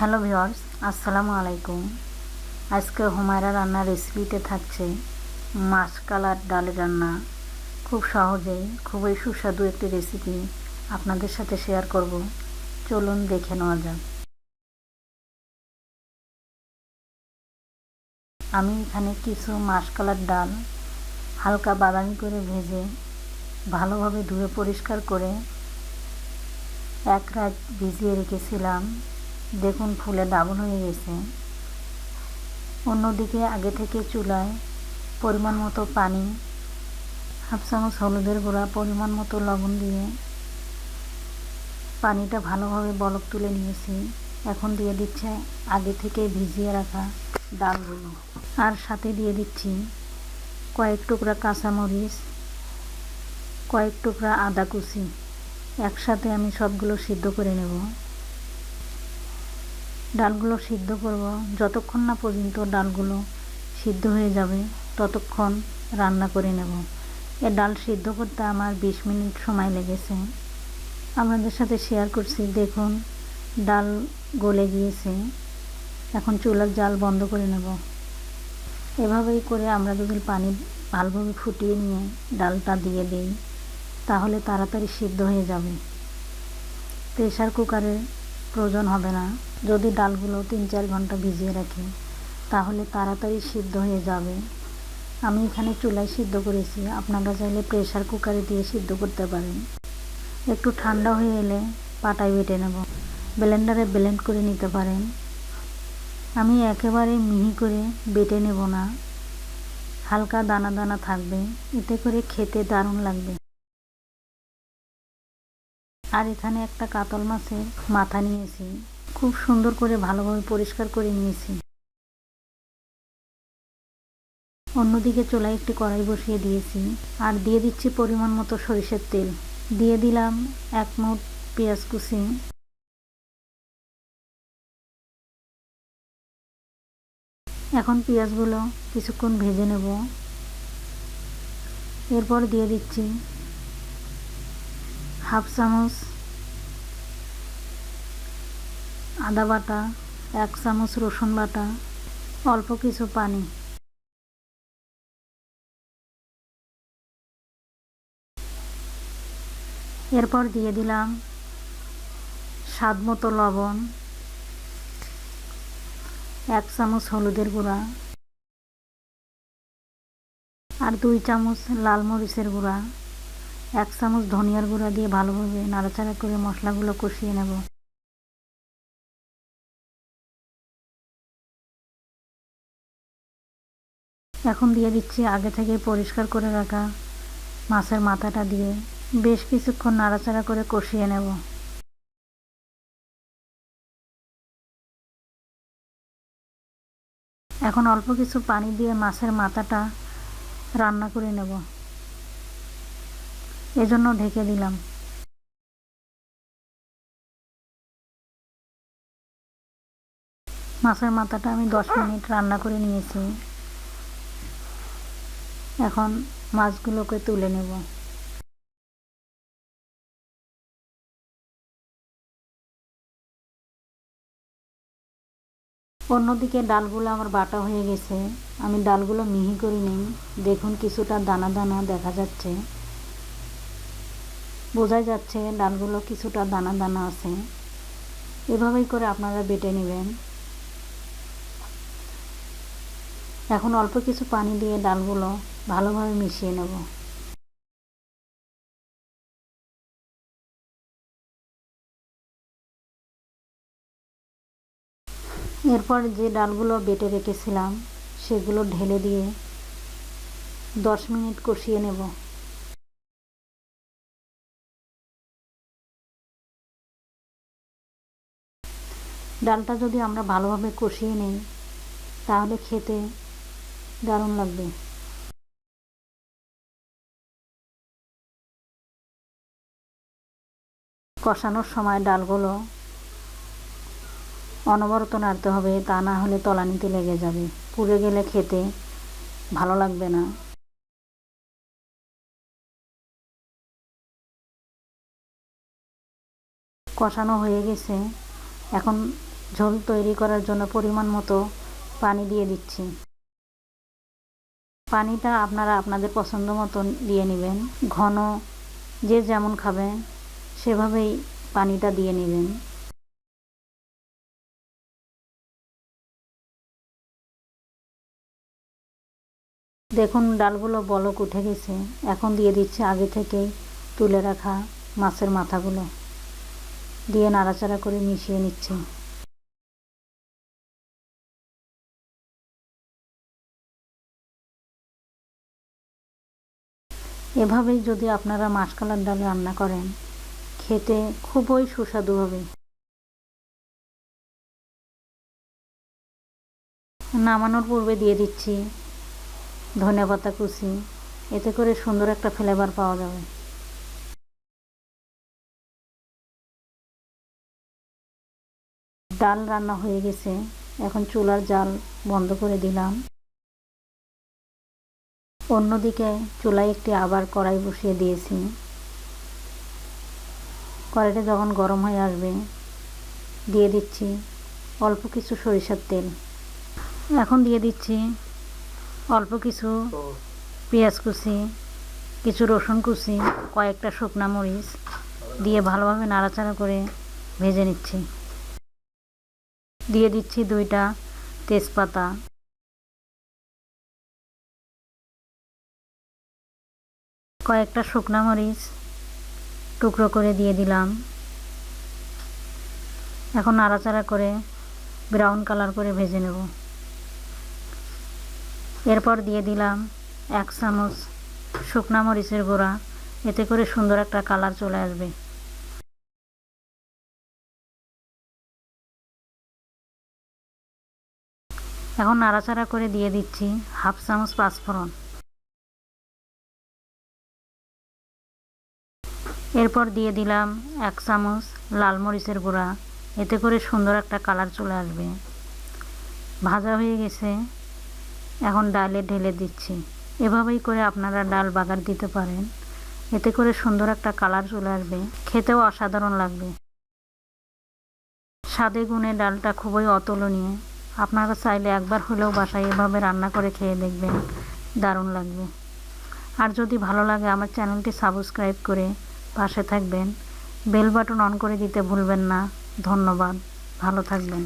Hello viewers আসসালামু আলাইকুম আজকে হুমায়রা রান্নার রেসিপিতে থাকছে মাছ কালার ডালের রান্না। খুব সহজেই খুবই সুস্বাদু একটি রেসিপি আপনাদের সাথে শেয়ার করব। চলুন দেখে নেওয়া যাক। আমি এখানে কিছু মাসকালার ডাল হালকা বাদামি করে ভেজে ভালোভাবে ধুয়ে পরিষ্কার করে এক রাত ভিজিয়ে রেখেছিলাম। দেখুন ফুলে ডাবল হয়ে গেছে। অন্যদিকে আগে থেকে চুলায় পরিমাণ মতো পানি হাফ চামচ হলুদের গুঁড়া, পরিমাণ মতো লবণ দিয়ে পানিটা ভালোভাবে বলক তুলে নিয়েছি। এখন দিয়ে দিচ্ছে আগে থেকে ভিজিয়ে রাখা ডালগুলো। আর সাথে দিয়ে দিচ্ছি কয়েক টুকরা কাঁচামরিচ, কয়েক টুকরা আদা কুচি। একসাথে আমি সবগুলো সিদ্ধ করে নেব। ডালগুলো সিদ্ধ করব। যতক্ষণ না পর্যন্ত ডালগুলো সিদ্ধ হয়ে যাবে, ততক্ষণ রান্না করে নেব। এ ডাল সিদ্ধ করতে আমার বিশ মিনিট সময় লেগেছে। আপনাদের সাথে শেয়ার করছি। দেখুন, ডাল গলে গিয়েছে। এখন চুলার জাল বন্ধ করে নেব। এভাবেই করে আমরা যদি পানি ভালোভাবে ফুটিয়ে নিয়ে ডালটা দিয়ে দিই। তাহলে তাড়াতাড়ি সিদ্ধ হয়ে যাবে। প্রেশার কুকারের প্রয়োজন হবে না। যদি ডালগুলো তিন চার ঘণ্টা ভিজিয়ে রাখি, তাহলে তাড়াতাড়ি সিদ্ধ হয়ে যাবে। আমি এখানে চুলায় সিদ্ধ করেছি। আপনারা চাইলে প্রেশার কুকারে দিয়ে সিদ্ধ করতে পারেন। একটু ঠান্ডা হয়ে এলে পাটায় বেটে নেব। ব্লেন্ডারে ব্লেন্ড করে নিতে পারেন। আমি একেবারে মিহি করে বেটে নেব না। হালকা দানা দানা থাকবে। এতে করে খেতে দারুণ লাগবে। আর এখানে একটা কাতল মাছের মাথা নিয়েছি। খুব সুন্দর করে ভালোভাবে পরিষ্কার করে নিয়েছি। অন্যদিকে চুলায় একটি কড়াই বসিয়ে দিয়েছি আর দিয়ে দিচ্ছি পরিমাণ মতো সরিষার তেল। দিয়ে দিলাম এক মুঠ পেঁয়াজ কুচি। এখন পেঁয়াজগুলো কিছুক্ষণ ভেজে নেব। এরপর দিয়ে দিচ্ছি হাফ চামচ আদা বাটা, এক চামচ রসুন বাটা, অল্প কিছু পানি। এরপর দিয়ে দিলাম স্বাদ মতো লবণ, এক চামচ হলুদের গুঁড়া আর দুই চামচ লাল মরিচের গুঁড়া। এক চামচ ধনিয়ার গুঁড়া দিয়ে ভালোভাবে নাড়াচাড়া করে মশলাগুলো কষিয়ে নেব। এখন দিয়ে দিচ্ছি আগে থেকে পরিষ্কার করে রাখা মাছের মাথাটা দিয়ে। বেশ কিছুক্ষণ নাড়াচাড়া করে কষিয়ে নেব। এখন অল্প কিছু পানি দিয়ে মাছের মাথাটা রান্না করে নেব। এজন্য ঢেকে দিলাম। মাছের মাথাটা আমি দশ মিনিট রান্না করে নিয়েছি। এখন মাছগুলোকে তুলে নেব। অন্যদিকে ডালগুলো আমার বাটা হয়ে গেছে। আমি ডালগুলো মিহি করে নিই। দেখুন কিছুটা দানা দানা দেখা যাচ্ছে। বোঝাই যাচ্ছে ডালগুলো কিছুটা দানা দানা আছে। এভাবেই করে আপনারা বেটে নেবেন। এখন অল্প কিছু পানি দিয়ে ডালগুলো ভালোভাবে মিশিয়ে নেব। এরপর যে ডালগুলো বেটে রেখেছিলাম, সেগুলো ঢেলে দিয়ে দশ মিনিট কষিয়ে নেব। ডালটা যদি আমরা ভালোভাবে কষিয়ে নিই, তাহলে খেতে দারুণ লাগবে। কষানোর সময় ডালগুলো অনবরত নাড়তে হবে, তা না হলে তলানিতে লেগে যাবে। পুড়ে গেলে খেতে ভালো লাগবে না। কষানো হয়ে গেছে। এখন ঝোল তৈরি করার জন্য পরিমাণ মতো পানি দিয়ে দিচ্ছি। পানিটা আপনারা আপনাদের পছন্দ মতো দিয়ে নেবেন। ঘন যে যেমন খাবে সেভাবেই পানিটা দিয়ে নেবেন। দেখুন, ডালগুলো বলক উঠে গেছে। এখন দিয়ে দিচ্ছে আগে থেকেই তুলে রাখা মাছের মাথাগুলো। দিয়ে নাড়াচাড়া করে মিশিয়ে নিচ্ছে। এভাবেই যদি আপনারা মাসকালার ডাল রান্না করেন খেতে খুবই সুস্বাদু হবে। নামানোর পূর্বে দিয়ে দিচ্ছি ধনে পাতা কুচি। এতে করে সুন্দর একটা ফ্লেভার পাওয়া যাবে। ডাল রান্না হয়ে গেছে। এখন চুলার জাল বন্ধ করে দিলাম। অন্যদিকে চুলায় একটি আবার কড়াই বসিয়ে দিয়েছি। কড়াইটা যখন গরম হয়ে আসবে, দিয়ে দিচ্ছি অল্প কিছু সরিষার তেল। এখন দিয়ে দিচ্ছি অল্প কিছু পেঁয়াজ কুচি, কিছু রসুন কুচি, কয়েকটা শুকনা মরিচ দিয়ে ভালোভাবে নাড়াচাড়া করে ভেজে নিচ্ছি। দিয়ে দিচ্ছি দুইটা তেজপাতা। কয়েকটা শুকনা মরিচ টুকরো করে দিয়ে দিলাম। এখন নাড়াচাড়া করে ব্রাউন কালার করে ভেজে নেব। এরপর দিয়ে দিলাম এক চামচ শুকনা মরিচের গুঁড়া। এতে করে সুন্দর একটা কালার চলে আসবে। এখন নাড়াচাড়া করে দিয়ে দিচ্ছি হাফ চামচ পাঁচফোড়ন। এরপর দিয়ে দিলাম এক চামচ লাল মরিচের গুঁড়া। এতে করে সুন্দর একটা কালার চলে আসবে। ভাজা হয়ে গেছে। এখন ডালে ঢেলে দিচ্ছি। এভাবেই করে আপনারা ডাল বাগার দিতে পারেন। এতে করে সুন্দর একটা কালার চলে আসবে। খেতেও অসাধারণ লাগবে। স্বাদে গুণে ডালটা খুবই অতুলনীয়। আপনারা চাইলে একবার হলেও বাসায় এভাবে রান্না করে খেয়ে দেখবেন। দারুণ লাগবে। আর যদি ভালো লাগে আমার চ্যানেলটি সাবস্ক্রাইব করে পাশে থাকবেন। বেল বাটন অন করে দিতে ভুলবেন না। ধন্যবাদ। ভালো থাকবেন।